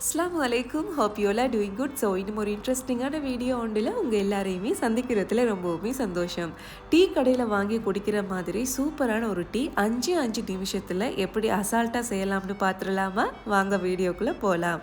அஸ்லாம் வலைக்கும் hope you all doing good so இன்னும் ஒரு இன்ட்ரெஸ்டிங்கான வீடியோ ஒன்றில் உங்கள் எல்லாரையுமே சந்திக்கிறதுல ரொம்பவுமே சந்தோஷம். டீ கடையில் வாங்கி குடிக்கிற மாதிரி சூப்பரான ஒரு டீ அஞ்சு அஞ்சு நிமிஷத்தில் எப்படி அசால்ட்டாக செய்யலாம்னு பார்த்துடலாமா வாங்க வீடியோக்குள்ளே போகலாம்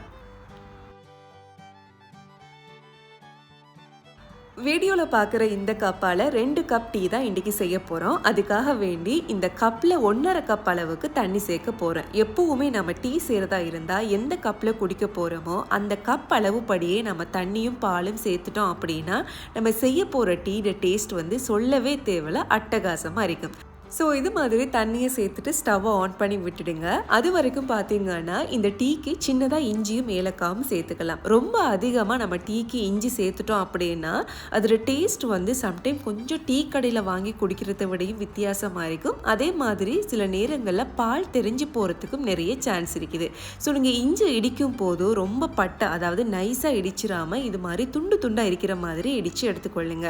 வீடியோவில் பார்க்குற இந்த கப்பால் ரெண்டு கப் டீ தான் இன்றைக்கி செய்ய போகிறோம் அதுக்காக வேண்டி இந்த கப்பில் ஒன்றரை கப் அளவுக்கு தண்ணி சேர்க்க போகிறேன் எப்போவுமே நம்ம டீ செய்கிறதா இருந்தால் எந்த கப்பில் குடிக்க போகிறோமோ அந்த கப் அளவு படியே நம்ம தண்ணியும் பாலும் சேர்த்துட்டோம் அப்படின்னா நம்ம செய்ய போகிற டீயோட டேஸ்ட் வந்து சொல்லவே தேவையில்ல அட்டகாசமாக இருக்கும். ஸோ இது மாதிரி தண்ணியை சேர்த்துட்டு ஸ்டவ்வை ஆன் பண்ணி விட்டுடுங்க. அது வரைக்கும் பார்த்தீங்கன்னா இந்த டீக்கு சின்னதாக இஞ்சியும் ஏலக்காவும் சேர்த்துக்கலாம். ரொம்ப அதிகமாக நம்ம டீக்கு இஞ்சி சேர்த்துட்டோம் அப்படின்னா அதோட டேஸ்ட் வந்து சம்டைம் கொஞ்சம் டீ கடையில் வாங்கி குடிக்கிறத விடையும் வித்தியாசமாக இருக்கும். அதே மாதிரி சில நேரங்களில் பால் தெரிஞ்சு போகிறதுக்கும் நிறைய சான்ஸ் இருக்குது. ஸோ நீங்கள் இஞ்சி இடிக்கும் போது ரொம்ப பட்டை அதாவது நைஸாக இடிச்சிடாமல் இது மாதிரி துண்டு துண்டாக இருக்கிற மாதிரி இடித்து எடுத்துக்கொள்ளுங்க.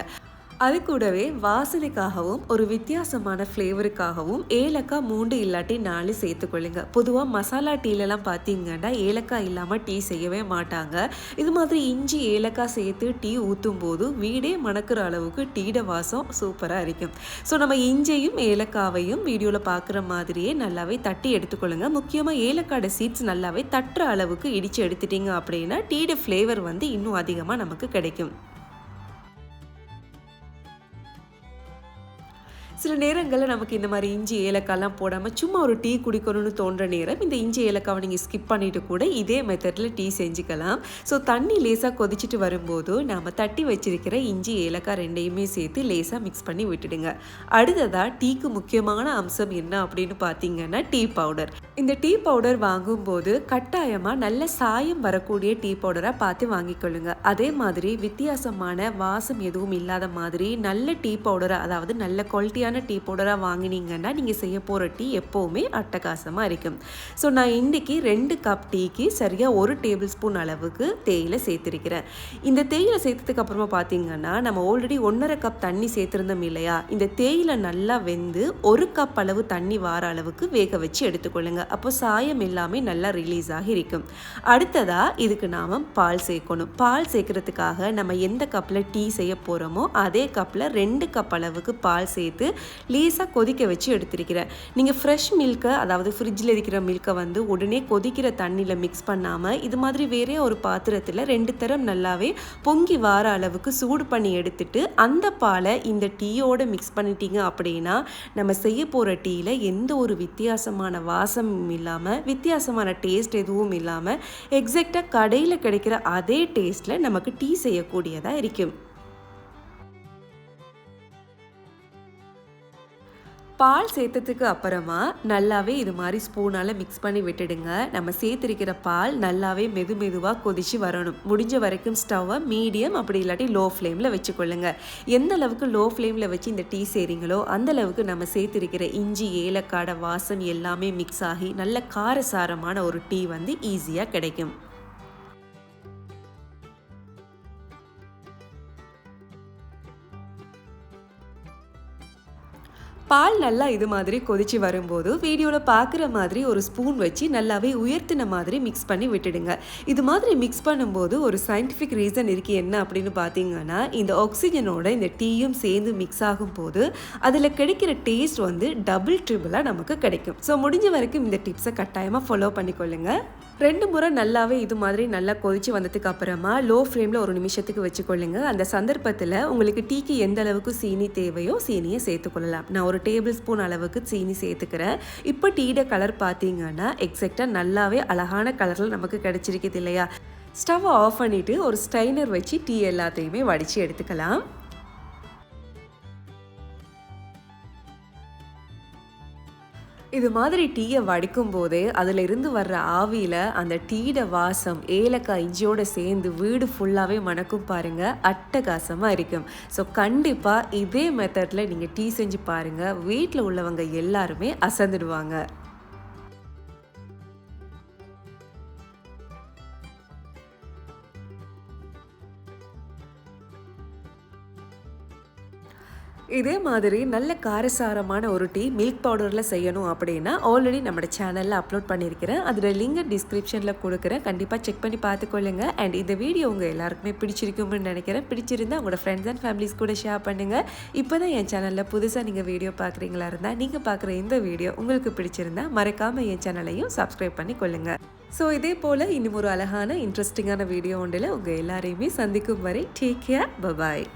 அது கூடவே வாசனைக்காகவும் ஒரு வித்தியாசமான ஃப்ளேவருக்காகவும் ஏலக்காய் மூண்டு இல்லாட்டி நாலு சேர்த்துக்கொள்ளுங்க பொதுவாக மசாலா டீலெலாம் பார்த்தீங்கன்னா ஏலக்காய் இல்லாமல் டீ செய்யவே மாட்டாங்க. இது மாதிரி இஞ்சி ஏலக்காய் சேர்த்து டீ ஊற்றும் போது வீடே மணக்கிற அளவுக்கு டீட வாசம் சூப்பராக இருக்கும் ஸோ நம்ம இஞ்சியும் ஏலக்காவையும் வீடியோவில் பார்க்குற மாதிரியே நல்லாவே தட்டி எடுத்துக்கொள்ளுங்க முக்கியமாக ஏலக்காயோட சீட்ஸ் நல்லாவே தட்டுற அளவுக்கு இடித்து எடுத்துட்டீங்க அப்படின்னா டீட ஃப்ளேவர் வந்து இன்னும் அதிகமாக நமக்கு கிடைக்கும். சில நேரங்களில் நமக்கு இந்த மாதிரி இஞ்சி ஏலக்காய்லாம் போடாமல் சும்மா ஒரு டீ குடிக்கணும்னு தோன்ற நேரம் இந்த இஞ்சி ஏலக்காவை நீங்கள் ஸ்கிப் பண்ணிவிட்டு கூட இதே மெத்தடில் டீ செஞ்சுக்கலாம். ஸோ தண்ணி லேசாக கொதிச்சுட்டு வரும்போது நாம் தட்டி வச்சிருக்கிற இஞ்சி ஏலக்காய் ரெண்டையுமே சேர்த்து லேசாக மிக்ஸ் பண்ணி விட்டுடுங்க. அடுத்ததாக டீக்கு முக்கியமான அம்சம் என்ன அப்படின்னு பார்த்தீங்கன்னா டீ பவுடர். இந்த டீ பவுடர் வாங்கும்போது கட்டாயமாக நல்ல சாயம் வரக்கூடிய டீ பவுடராக பார்த்து வாங்கிக்கொள்ளுங்க அதே மாதிரி வித்தியாசமான வாசம் எதுவும் இல்லாத மாதிரி நல்ல டீ பவுடரை அதாவது நல்ல குவாலிட்டியாக குவாலிட்டியான டீ பவுடராக வாங்கினீங்கன்னா நீங்கள் செய்ய போகிற டீ எப்போவுமே அட்டகாசமாக இருக்கும். ஸோ நான் இன்றைக்கி ரெண்டு கப் டீக்கு சரியாக ஒரு டேபிள் ஸ்பூன் அளவுக்கு தேயிலை சேர்த்துருக்கிறேன். இந்த தேயிலை சேர்த்ததுக்கு அப்புறமா பார்த்தீங்கன்னா நம்ம ஆல்ரெடி ஒன்றரை கப் தண்ணி சேர்த்துருந்தோம் இல்லையா? இந்த தேயிலை நல்லா வெந்து ஒரு கப் அளவு தண்ணி வார அளவுக்கு வேக வச்சு எடுத்துக்கொள்ளுங்க. அப்போ சாயம் எல்லாமே நல்லா ரிலீஸ் ஆகி இருக்கும். அடுத்ததாக இதுக்கு நாம் பால் சேர்க்கணும். பால் சேர்க்கறதுக்காக நம்ம எந்த கப்பில் டீ செய்ய போகிறோமோ அதே கப்பில் ரெண்டு கப் அளவுக்கு பால் சேர்த்து லேசாக கொதிக்க வச்சு எடுத்திருக்கிறேன் நீங்கள் ஃப்ரெஷ் மில்கை அதாவது ஃப்ரிட்ஜில் இருக்கிற மில்கை வந்து உடனே கொதிக்கிற தண்ணியில் மிக்ஸ் பண்ணாமல் இது மாதிரி வேறே ஒரு பாத்திரத்தில் ரெண்டு தரம் நல்லாவே பொங்கி வார அளவுக்கு சூடு பண்ணி எடுத்துட்டு அந்த பாலை இந்த டீயோடு மிக்ஸ் பண்ணிட்டீங்க அப்படின்னா நம்ம செய்ய போகிற டீயில் எந்த ஒரு வித்தியாசமான வாசமும் இல்லாமல் வித்தியாசமான டேஸ்ட் எதுவும் இல்லாமல் எக்ஸாக்டாக கடையில் கிடைக்கிற அதே டேஸ்ட்டில் நமக்கு டீ செய்யக்கூடியதாக இருக்கும். பால் சேர்த்ததுக்கு அப்புறமா நல்லாவே இது மாதிரி ஸ்பூனால் மிக்ஸ் பண்ணி விட்டுடுங்க. நம்ம சேர்த்துருக்கிற பால் நல்லாவே மெது மெதுவாக கொதிச்சு வரணும். முடிஞ்ச வரைக்கும் ஸ்டவ்வை மீடியம் அப்படி இல்லாட்டி லோ ஃப்ளேமில் வச்சுக்கொள்ளுங்க. எந்த அளவுக்கு லோ ஃப்ளேமில் வச்சு இந்த டீ செய்கிறீங்களோ அந்த அளவுக்கு நம்ம சேர்த்துருக்கிற இஞ்சி ஏலக்காடை வாசம் எல்லாமே மிக்ஸ் ஆகி நல்ல காரசாரமான ஒரு டீ வந்து ஈஸியாக கிடைக்கும். பால் நல்லா இது மாதிரி கொதிச்சு வரும்போது வீடியோவில் பார்க்குற மாதிரி ஒரு ஸ்பூன் வச்சு நல்லாவே உயர்த்தின மாதிரி மிக்ஸ் பண்ணி விட்டுடுங்க. இது மாதிரி மிக்ஸ் பண்ணும்போது ஒரு சயின்டிஃபிக் ரீசன் இருக்குது என்ன அப்படின்னு பார்த்தீங்கன்னா இந்த ஆக்சிஜனோட இந்த டீயும் சேர்ந்து மிக்ஸ் ஆகும் போது அதில் கிடைக்கிற டேஸ்ட் வந்து டபுள் ட்ரிபிளாக நமக்கு கிடைக்கும். ஸோ முடிஞ்ச வரைக்கும் இந்த டிப்ஸை கட்டாயமாக ஃபாலோ பண்ணிக்கொள்ளுங்கள் ரெண்டு முறை நல்லாவே இது மாதிரி நல்லா கொதிச்சு வந்ததுக்கு அப்புறமா லோ ஃப்ளேமில் ஒரு நிமிஷத்துக்கு வச்சுக்கொள்ளுங்க. அந்த சந்தர்ப்பத்தில் உங்களுக்கு டீக்கு எந்த அளவுக்கு சீனி தேவையோ சீனியை சேர்த்துக்கொள்ளலாம் நான் ஒரு டேபிள் ஸ்பூன் அளவுக்கு சீனி சேர்த்துக்கிறேன். இப்போ டீட கலர் பார்த்தீங்கன்னா எக்ஸாக்டாக நல்லாவே அழகான கலரில் நமக்கு கிடைச்சிருக்குது இல்லையா? ஸ்டவ் ஆஃப் பண்ணிவிட்டு ஒரு ஸ்டைனர் வச்சு டீ எல்லாத்தையுமே வடித்து எடுத்துக்கலாம். இது மாதிரி டீயை வடிக்கும் போதே அதில் இருந்து வர்ற ஆவியில் அந்த டீட வாசம் ஏலக்காய் இஞ்சியோட சேர்ந்து வீடு ஃபுல்லாகவே மணக்கும் பாருங்கள் அட்டகாசமாக இருக்கும். ஸோ கண்டிப்பாக இதே மெத்தடில் நீங்கள் டீ செஞ்சு பாருங்கள் வீட்டில் உள்ளவங்க எல்லாருமே அசந்துடுவாங்க. இதே மாதிரி நல்ல காரசாரமான ஒரு டீ மில்க் பவுடரில் செய்யணும் அப்படின்னா ஆல்ரெடி நம்ம சேனலில் அப்லோட் பண்ணியிருக்கிறேன் அதோட லிங்க் டிஸ்கிரிப்ஷனில் கொடுக்குறேன். கண்டிப்பாக செக் பண்ணி பார்த்துக்கொள்ளுங்க. அண்ட் இந்த வீடியோ உங்கள் எல்லாருக்குமே பிடிச்சிருக்கும்னு நினைக்கிறேன். பிடிச்சிருந்தா உங்களோட ஃப்ரெண்ட்ஸ் அண்ட் ஃபேமிலிஸ் கூட ஷேர் பண்ணுங்கள் இப்போ தான் என் சேனலில் புதுசாக நீங்கள் வீடியோ பார்க்குறீங்களா இருந்தால் நீங்கள் பார்க்குற இந்த வீடியோ உங்களுக்கு பிடிச்சிருந்தா மறக்காமல் என் சேனலையும் சப்ஸ்கிரைப் பண்ணி கொள்ளுங்கள் ஸோ இதே போல் இன்னும் ஒரு அழகான இன்ட்ரெஸ்டிங்கான வீடியோ ஒன்றில் உங்கள் எல்லாரையுமே சந்திக்கும் வரை டேக் கேர் பபாய்